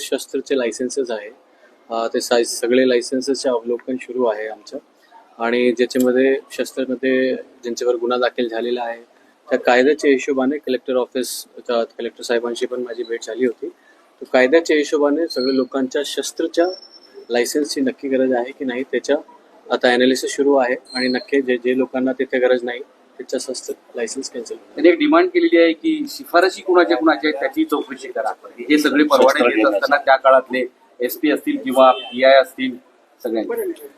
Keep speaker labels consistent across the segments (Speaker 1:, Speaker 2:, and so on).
Speaker 1: शस्त्रचे licences आहे. ते साय सगळे लायसन्सेसचे अवलोकन सुरू आहे आमचं. आणि ज्याच्यामध्ये शस्त्रमध्ये ज्यांच्यावर गुन्हा दाखल झालेला आहे त्या कायद्याच्या हिशोबाने कलेक्टर ऑफिस कलेक्टर साहेबांशी पण माझी भेट झाली होती. तर कायद्याच्या हिशोबाने सगळ्या लोकांच्या शस्त्रच्या लायसन्सची नक्की गरज आहे की नाही त्याच्या आता अनालिसिस सुरू आहे. आणि नक्की जे जे लोकांना तिथे गरज नाही त्याच्या शस्त्र लायसन्स कॅन्सल
Speaker 2: त्यांनी एक डिमांड केलेली आहे की शिफारशी कुणाच्या कुणाच्या आहेत त्याची चौकशी करा. हे सगळे परवाने घेत असताना त्या काळातले एस पी असतील किंवा पी आय असतील सगळ्यांचे.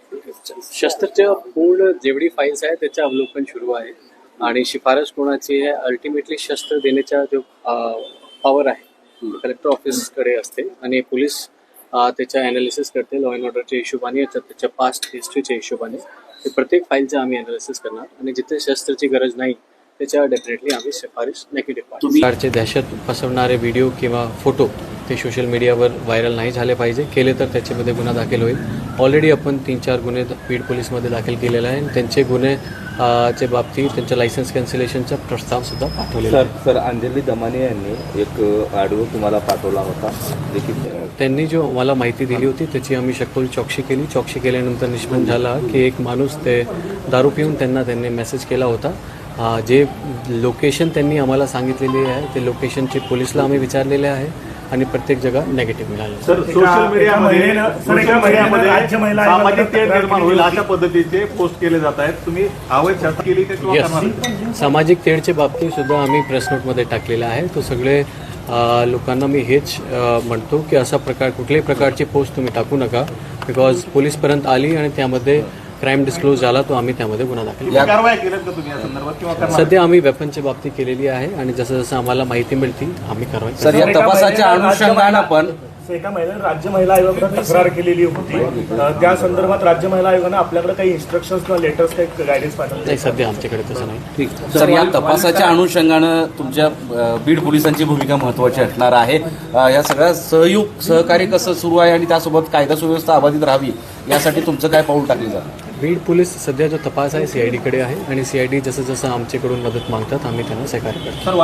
Speaker 1: शस्त्रच्या पूर्ण जेवढी फाईल्स आहे त्याचं अवलोकन सुरू आहे. आणि शिफारस कोणाची आहे अल्टिमेटली शस्त्र देण्याचा जो पॉवर आहे कलेक्टर ऑफिसकडे असते. आणि पोलीस त्याच्या अनालिसिस करते. लॉ अँड ऑर्डरच्या हिशोबाने याच्या- त्याच्या पास्ट हिस्ट्रीच्या हिशोबाने. ते प्रत्येक फाईलचं आम्ही अनालिसिस करणार आणि जिथे शस्त्राची गरज नाही त्याच्या डेफिनेटली आम्ही शिफारस नेगेटिव्ह
Speaker 2: तुम्ही-
Speaker 1: दहशत फसवणारे व्हिडिओ किंवा फोटो ते सोशल मीडियावर व्हायरल नाही झाले पाहिजे. केले तर त्याच्यामध्ये गुन्हा दाखल होईल. ऑलरेडी आपण तीन चार गुन्हे बीड पोलीसमध्ये दाखल केलेले आहे त्यांचे गुन्हे चे बाबतीत त्यांच्या लायसन्स कॅन्सलेशनचा प्रस्ताव सुद्धा पाठवलेला
Speaker 3: सर सर अंजली दमाने यांनी एक ऑडिओ तुम्हाला पाठवला होता. की
Speaker 1: त्यांनी जो मला माहिती दिली होती त्याची आम्ही सखोल चौकशी केली. चौकशी केल्यानंतर निष्पन्न झाला की एक माणूस ते दारू पिऊन त्यांना त्यांनी मेसेज केला होता. जे लोकेशन त्यांनी आम्हाला सांगितलेली आहे ते लोकेशनचे पोलिसला आम्ही विचारलेले आहे. आणि प्रत्येक जगा नेगेटिव्ह मिळालं.
Speaker 4: सर सोशल मीडियामध्ये सोशल मीडियामध्ये
Speaker 5: राज्य महिला
Speaker 4: सामाजिक तेढ निर्माण होईल. अशा पद्धतीचे पोस्ट केले जात आहेत. तुम्ही केली?
Speaker 1: येस सामाजिक तेढच्या बाबतीत सुद्धा आम्ही प्रेस नोटमध्ये टाकलेलं आहे. तो सगळे लोकांना मी हेच म्हणतो की असा प्रकार कुठल्याही प्रकारची पोस्ट तुम्ही टाकू नका. बिकॉज पोलीसपर्यंत आली आणि त्यामध्ये क्राईम डिस्क्लोज झाला तो आम्ही त्यामध्ये गुन्हा दाखल केला.
Speaker 4: कारवाई केल्यात का तुम्ही या संदर्भात किंवा करणार
Speaker 1: सध्या आम्ही वेपनच्या बाबतीत केलेली आहे आणि जसं जसं आम्हाला माहिती मिळतील आम्ही कारवाई
Speaker 2: सर
Speaker 1: करू.
Speaker 2: या तपासाच्या अनुषंगानं पण
Speaker 5: एका महिलेनं राज्य महिला आयोगाकडे तक्रार केलेली होती. त्या संदर्भात राज्य महिला आयोगानं आपल्याकडे काही इन्स्ट्रक्शन्स किंवा लेटर्स काही गायडन्स पाठवले
Speaker 1: नाही सध्या आमच्याकडे तसं नाही.
Speaker 2: सर या तपासाच्या अनुषंगानं तुमच्या बीड पोलिसांची भूमिका महत्वाची असणार आहे. अ, या सगळ्या सहयोग सहकार्य कसं सुरू आहे आणि त्यासोबत कायदा सुव्यवस्था अबाधित राहावी यासाठी तुमचं काय पाऊल टाकले जातं?
Speaker 1: बीड पोलीस सध्या जो तपास आहे सीआयडीकडे आहे आणि सीआयडी जसं जसं आमच्याकडून मदत मागतात आम्ही त्यांना सहकार्य करतो.
Speaker 4: सर